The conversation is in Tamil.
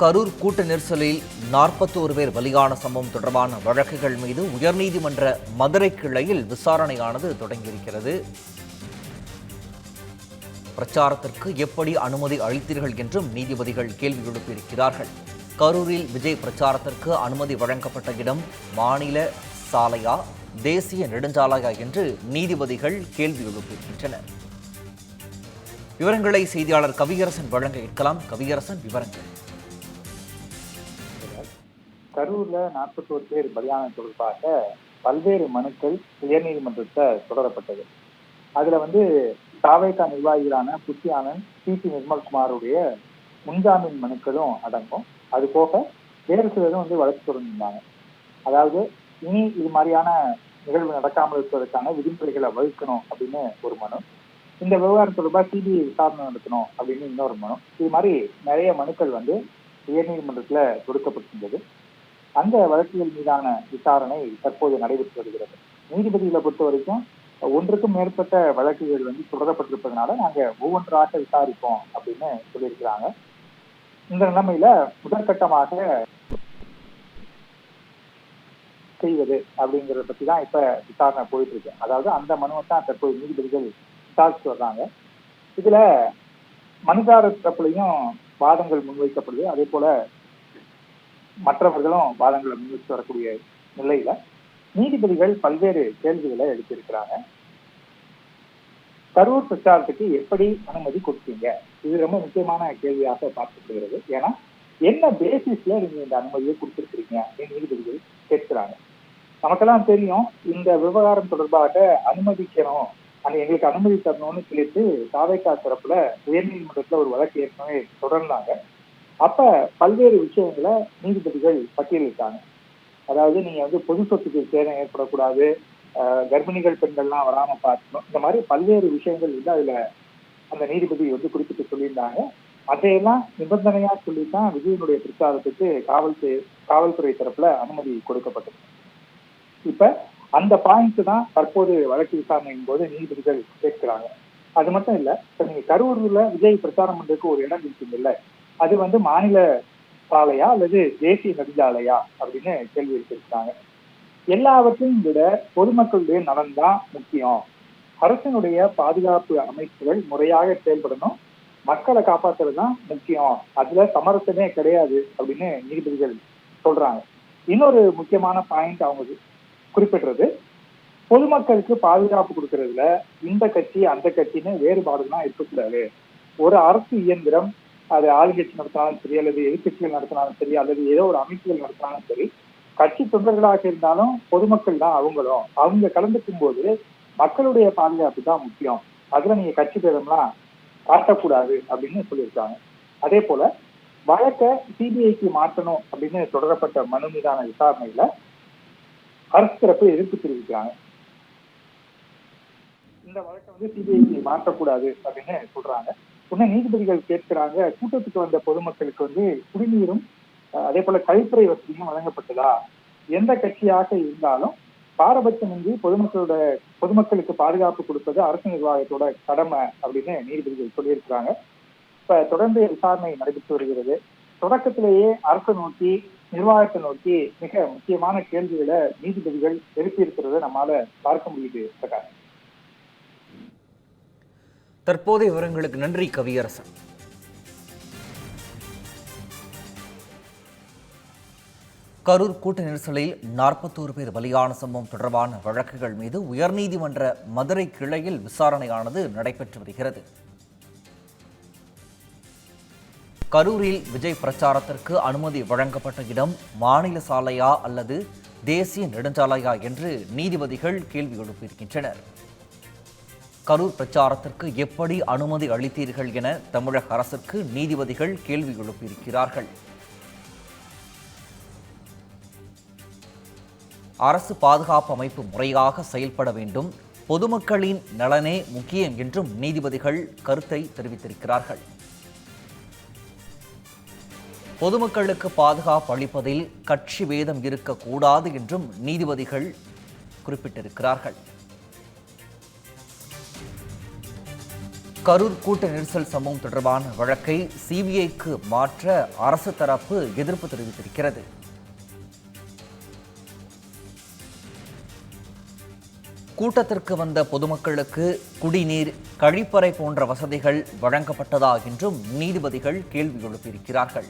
கரூர் கூட்ட நெரிசலில் நாற்பத்தோரு பேர் பலியான சம்பவம் தொடர்பான வழக்குகள் மீது உயர்நீதிமன்ற மதுரை கிளையில் விசாரணையானது தொடங்கியிருக்கிறது. பிரச்சாரத்திற்கு எப்படி அனுமதி அளித்தீர்கள் என்றும் நீதிபதிகள் கேள்வி எழுப்பியிருக்கிறார்கள். கரூரில் விஜய் பிரச்சாரத்திற்கு அனுமதி வழங்கப்பட்ட இடம் மாநில சாலையா தேசிய நெடுஞ்சாலையா என்று நீதிபதிகள் கேள்வி எழுப்பியிருக்கின்றனர். விவரங்களை செய்தியாளர் கவியரசன் வழங்க இருக்கலாம் கவியரசன் விவரங்கள். கரூர்ல நாற்பத்தோரு பேர் பலியான தொடர்பாக பல்வேறு மனுக்கள் உயர்நீதிமன்றத்தை தொடரப்பட்டது. அதுல வந்து தாவேகா நிர்வாகிகளான புத்தி ஆனந்த் சி பி நிர்மல்குமாருடைய முன்ஜாமீன் மனுக்களும் அடங்கும். அது போக வேறு சிலரும் வந்து வழக்கு தொடர்ந்திருந்தாங்க. அதாவது இனி இது மாதிரியான நிகழ்வு நடக்காமல் இருப்பதற்கான விதிமுறைகளை வகுக்கணும் அப்படின்னு ஒரு மனு. இந்த விவகாரம் தொடர்பாக சிபிஐ விசாரணை நடத்தணும் அப்படின்னு இன்னொரு மனு. இது மாதிரி நிறைய மனுக்கள் வந்து உயர்நீதிமன்றத்தில் கொடுக்கப்பட்டிருந்தது அந்த வழக்குகள் மீதான விசாரணை தற்போது நடைபெற்று வருகிறது. நீதிபதிகளை பொறுத்த வரைக்கும் ஒன்றுக்கும் மேற்பட்ட வழக்குகள் வந்து தொடரப்பட்டிருப்பதனால நாங்க ஒவ்வொன்றாக விசாரிப்போம் அப்படின்னு சொல்லியிருக்கிறாங்க. இந்த நிலைமையில முதற்கட்டமாக செய்வது அப்படிங்கறத பத்தி தான் இப்ப விசாரணை போயிட்டு இருக்கு அதாவது அந்த மனுவை தான் தற்போது நீதிபதிகள் விசாரிச்சு வர்றாங்க. இதுல மனுதாரர் தரப்புலையும் வாதங்கள் முன்வைக்கப்படுது. அதே போல மற்றவர்களும் வாதங்களை முன்வைச்சு வரக்கூடிய நிலையில நீதிபதிகள் பல்வேறு கேள்விகளை எழுப்பியிருக்கிறாங்க. கரூர் பிரச்சாரத்துக்கு எப்படி அனுமதி கொடுத்தீங்க? இது ரொம்ப முக்கியமான கேள்வியாக பார்க்கப்படுகிறது. ஏன்னா என்ன பேசிஸ்ல நீங்க இந்த அனுமதியை கொடுத்திருக்கிறீங்க? அப்படின்னு நீதிபதிகள் கேட்கிறாங்க. நமக்கெல்லாம் தெரியும் இந்த விவகாரம் தொடர்பாக அனுமதிக்கணும் அந்த எங்களுக்கு அனுமதி தரணும்னு சொல்லிட்டு சாவைக்கா தரப்புல உயர்நீதிமன்றத்துல ஒரு வழக்கு ஏற்கனவே தொடர்ந்தாங்க. அப்ப பல்வேறு விஷயங்களை நீதிபதிகள் பட்டியலிட்டாங்க. அதாவது நீங்க வந்து பொது சொத்துக்கு சேதம் ஏற்படக்கூடாது ஆஹ் கர்ப்பிணிகள் பெண்கள்லாம் வராம பார்க்கணும். இந்த மாதிரி பல்வேறு விஷயங்கள் வந்து அதுல அந்த நீதிபதி வந்து குறிப்பிட்டு சொல்லியிருந்தாங்க. அதையெல்லாம் நிபந்தனையா சொல்லித்தான் விஜயனுடைய பிரச்சாரத்துக்கு காவல்துறை காவல்துறை தரப்புல அனுமதி கொடுக்கப்பட்டது. இப்ப அந்த பாயிண்ட் தான் தற்போது வழக்கு விசாரணையின் போது நீதிபதிகள் கேட்கிறாங்க. அது மட்டும் இல்ல இப்ப நீங்க கரூர்ல விஜய் பிரச்சாரம் பண்றதுக்கு ஒரு இடம் இருக்குங்கல்ல அது வந்து மாநில சாலையா அல்லது தேசிய நெடுஞ்சாலையா அப்படின்னு கேள்வி எடுத்திருக்காங்க எல்லாவற்றையும் விட பொதுமக்களுடைய நலன் தான் முக்கியம். அரசினுடைய பாதுகாப்பு அமைப்புகள் முறையாக செயல்படணும். மக்களை காப்பாத்துறது தான் முக்கியம். அதுல சமரசமே கிடையாது அப்படின்னு நீதிபதிகள் சொல்றாங்க. இன்னொரு முக்கியமான பாயிண்ட் அவங்க குறிப்பிடுறது. பொதுமக்களுக்கு பாதுகாப்பு கொடுக்கறதுல இந்த கட்சி அந்த கட்சின்னு வேறுபாடுலாம் இருக்கக்கூடாது. ஒரு அரசு இயந்திரம் அது ஆளுங்கட்சி நடத்தினாலும் சரி அல்லது எதிர்கட்சிகள் நடத்தினாலும் சரி அல்லது ஏதோ ஒரு அமைப்புகள் நடத்தினாலும் சரி கட்சி தொண்டர்களாக இருந்தாலும் பொதுமக்கள் தான் அவங்களும். அவங்க கலந்துக்கும் போது மக்களுடைய பாதுகாப்பு தான் முக்கியம். அதுல நீங்க கட்சி பேரம்லாம் காட்டக்கூடாது அப்படின்னு சொல்லியிருக்காங்க. அதே போல வழக்க சிபிஐக்கு மாற்றணும் அப்படின்னு தொடரப்பட்ட மனு மீதான விசாரணையில அரசு தரப்பு எதிர்ப்பு தெரிவிக்கிறாங்க. இந்த வழக்கை வந்து சிபிஐக்கு மாற்றக்கூடாது அப்படின்னு சொல்றாங்க. உடனே நீதிபதிகள் கேட்கிறாங்க கூட்டத்துக்கு வந்த பொதுமக்களுக்கு வந்து குடிநீரும் அதே போல கழிப்பறை வசதியும் வழங்கப்பட்டதா? எந்த கட்சியாக இருந்தாலும் பாரபட்சமின்றி பொதுமக்களோட பொதுமக்களுக்கு பாதுகாப்பு கொடுப்பது அரசு நிர்வாகத்தோட கடமை அப்படின்னு நீதிபதிகள் சொல்லியிருக்கிறாங்க. இப்ப தொடர்ந்து விசாரணை நடைபெற்று வருகிறது. தொடக்கத்திலேயே அரசு நோக்கி நிர்வாகத்தை நோக்கி மிக முக்கியமான கேள்விகளை நீதிபதிகள் எழுப்பியிருக்கிறத நம்மால பார்க்க முடியுது பிரகாஷ். தற்போதைய விவரங்களுக்கு நன்றி கவியரசன். கரூர் கூட்ட நெரிசலில் நாற்பத்தோரு பேர் பலியான சம்பவம் தொடர்பான வழக்குகள் மீது உயர்நீதிமன்ற மதுரை கிளையில் விசாரணையானது நடைபெற்று வருகிறது. கரூரில் விஜய் பிரச்சாரத்திற்கு அனுமதி வழங்கப்பட்ட இடம் மாநில சாலையா அல்லது தேசிய நெடுஞ்சாலையா என்று நீதிபதிகள் கேள்வி எழுப்பியிருக்கின்றனர். கரூர் பிரச்சாரத்திற்கு எப்படி அனுமதி அளித்தீர்கள் என தமிழக அரசுக்கு நீதிபதிகள் கேள்வி எழுப்பியிருக்கிறார்கள். அரசு பாதுகாப்பு அமைப்பு முறையாக செயல்பட வேண்டும். பொதுமக்களின் நலனே முக்கியம் என்றும் நீதிபதிகள் கருத்தை தெரிவித்திருக்கிறார்கள். பொதுமக்களுக்கு பாதுகாப்பு அளிப்பதில் கட்சி வேதம் இருக்கக்கூடாது என்றும் நீதிபதிகள் குறிப்பிட்டிருக்கிறார்கள். கரூர் கூட்ட நெரிசல் சம்பவம் தொடர்பான வழக்கை சிபிஐக்கு மாற்ற அரசு தரப்பு எதிர்ப்பு தெரிவித்திருக்கிறது. கூட்டத்திற்கு வந்த பொதுமக்களுக்கு குடிநீர் கழிப்பறை போன்ற வசதிகள் வழங்கப்பட்டதா என்றும் நீதிபதிகள் கேள்வி எழுப்பியிருக்கிறார்கள்.